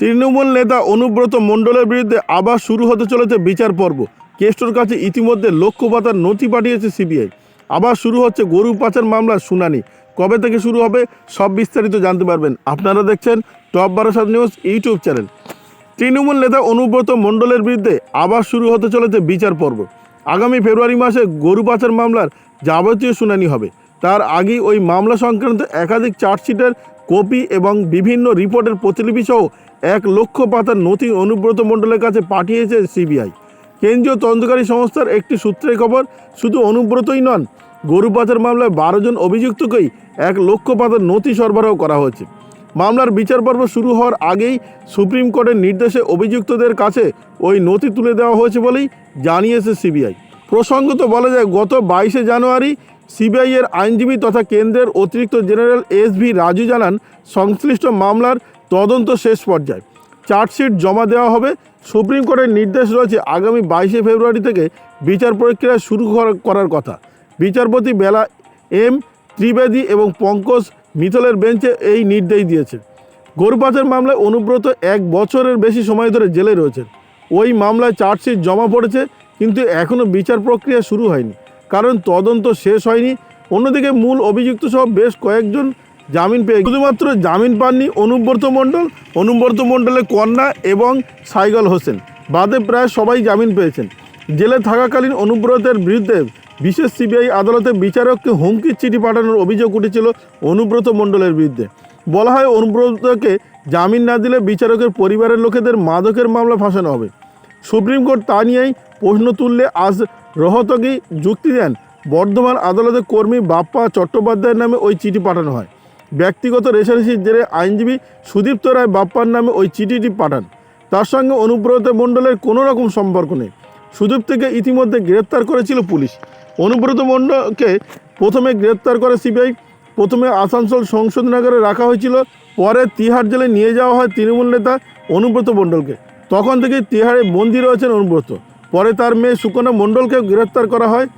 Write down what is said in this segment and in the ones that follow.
তৃণমূল নেতা অনুব্রত মণ্ডলের বিরুদ্ধে আবার শুরু হতে চলেছে বিচার পর্ব। কেষ্টর কাছে ইতিমধ্যে লক্ষ্য পাতার নথি পাঠিয়েছে সিবিআই। আবার শুরু হচ্ছে গরু পাচার মামলার শুনানি। কবে থেকে শুরু হবে, সব বিস্তারিত জানতে পারবেন। আপনারা দেখছেন top Barasat news YouTube channel. Trinamool নেতা অনুব্রত মণ্ডলের বিরুদ্ধে আবার শুরু হতে চলেছে বিচার পর্ব। আগামী ফেব্রুয়ারি মাসে গরু পাচার মামলার যাবতীয় শুনানি হবে। তার আগেই ওই মামলা সংক্রান্ত একাধিক চার্জশিটের কপি এবং বিভিন্ন রিপোর্টের প্রতিলিপি সহ এক লক্ষ পাতার নথি অনুব্রত মণ্ডলের কাছে পাঠিয়েছে সিবিআই। কেন্দ্রীয় তদন্তকারী সংস্থার একটি সূত্রের খবর, শুধু অনুব্রতই নন, গরু পাচার মামলায় বারো জন অভিযুক্তকেই এক লক্ষ পাতার নথি সরবরাহ করা হয়েছে। মামলার বিচার পর্ব শুরু হওয়ার আগেই সুপ্রিম কোর্টের নির্দেশে অভিযুক্তদের কাছে ওই নথি তুলে দেওয়া হয়েছে বলেই জানিয়েছে সিবিআই। প্রসঙ্গত বলা যায়, গত বাইশে জানুয়ারি সিবিআই এর আইনজীবী তথা কেন্দ্রের অতিরিক্ত জেনারেল এস ভি রাজু জানান, সংশ্লিষ্ট মামলার তদন্ত শেষ পর্যায়ে। চার্জশিট জমা দেওয়া হবে। সুপ্রিম কোর্টের নির্দেশ রয়েছে আগামী বাইশে ফেব্রুয়ারি থেকে বিচার প্রক্রিয়া শুরু করা- করার কথা। বিচারপতি বেলা এম ত্রিবেদী এবং পঙ্কজ মিথলের বেঞ্চে এই নির্দেশ দিয়েছে গরু পাচার মামলায় অনুব্রত এক বছরের বেশি সময় ধরে জেলে রয়েছেন। ওই মামলায় চার্জশিট জমা পড়েছে, কিন্তু এখনও বিচার প্রক্রিয়া শুরু হয়নি। কারণ তদন্ত শেষ হয়নি। অন্যদিকে মূল অভিযুক্ত সহ বেশ কয়েকজন জামিন পেয়ে শুধুমাত্র জামিন পাননি অনুব্রত মণ্ডল। অনুব্রত মণ্ডলের কন্যা এবং সাইগল হোসেন। বাদে প্রায় সবাই জামিন পেয়েছেন। জেলে থাকাকালীন অনুব্রতের বিরুদ্ধে বিশেষ সিবিআই আদালতে বিচারককে হুমকির চিঠি পাঠানোর অভিযোগ উঠেছিল অনুব্রত মণ্ডলের বিরুদ্ধে। বলা হয়, অনুব্রতকে জামিন না দিলে বিচারকের পরিবারের লোকেদের মাদকের মামলা ফাঁসানো হবে। সুপ্রিম কোর্ট তা নিয়েই প্রশ্ন তুললে আজ রোহতকি যুক্তি দেন, বর্ধমান আদালতের কর্মী বাপ্পা চট্টোপাধ্যায়ের নামে ওই চিঠি পাঠানো হয়। ব্যক্তিগত রেশারেশির জেরে আইনজীবী সুদীপ্ত রায় বাপ্পার নামে ওই চিঠিটি পাঠান। তার সঙ্গে অনুব্রত মণ্ডলের কোনো রকম সম্পর্ক নেই। সুদীপ্তকে ইতিমধ্যে গ্রেপ্তার করেছিল পুলিশ। অনুব্রত মণ্ডলকে প্রথমে গ্রেপ্তার করে সিবিআই, প্রথমে আসানসোল সংশোধনাগারে রাখা হয়েছিল, পরে তিহার জেলে নিয়ে যাওয়া হয় তৃণমূল নেতা অনুব্রত মণ্ডলকে। তখন থেকেই তিহারে বন্দী রয়েছেন অনুব্রত। পরে তার মেয়ে সুকন্যা মণ্ডলকেও গ্রেপ্তার করা হয়।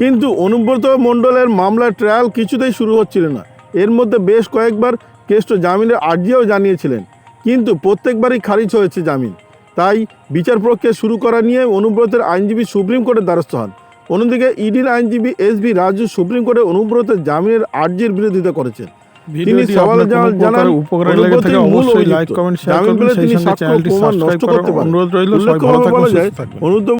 কিন্তু অনুব্রত মণ্ডলের মামলার ট্রায়াল কিছুতেই শুরু হচ্ছিল না। এর মধ্যে বেশ কয়েকবার কেষ্ট জামিনের আর্জিও জানিয়েছিলেন। কিন্তু প্রত্যেকবারই খারিজ হয়েছে জামিন। তাই বিচার প্রক্রিয়া শুরু করা নিয়ে অনুব্রতের আইনজীবী সুপ্রিম কোর্টের দ্বারস্থ হন। অন্যদিকে ইডির আইনজীবী এস বি রাজু সুপ্রিম কোর্টে অনুব্রতের জামিনের আর্জির বিরোধিতা করেছেন। তিনি জানান লেগে থাকে অবশ্যই লাইক কমেন্ট শেয়ার জামিন করবেন সেই তিনি সঙ্গে চ্যানেলটি সাবস্ক্রাইব করার করতে অনুরোধ রইল। সবাই ভালো থাকবেন সুস্থ থাকবেন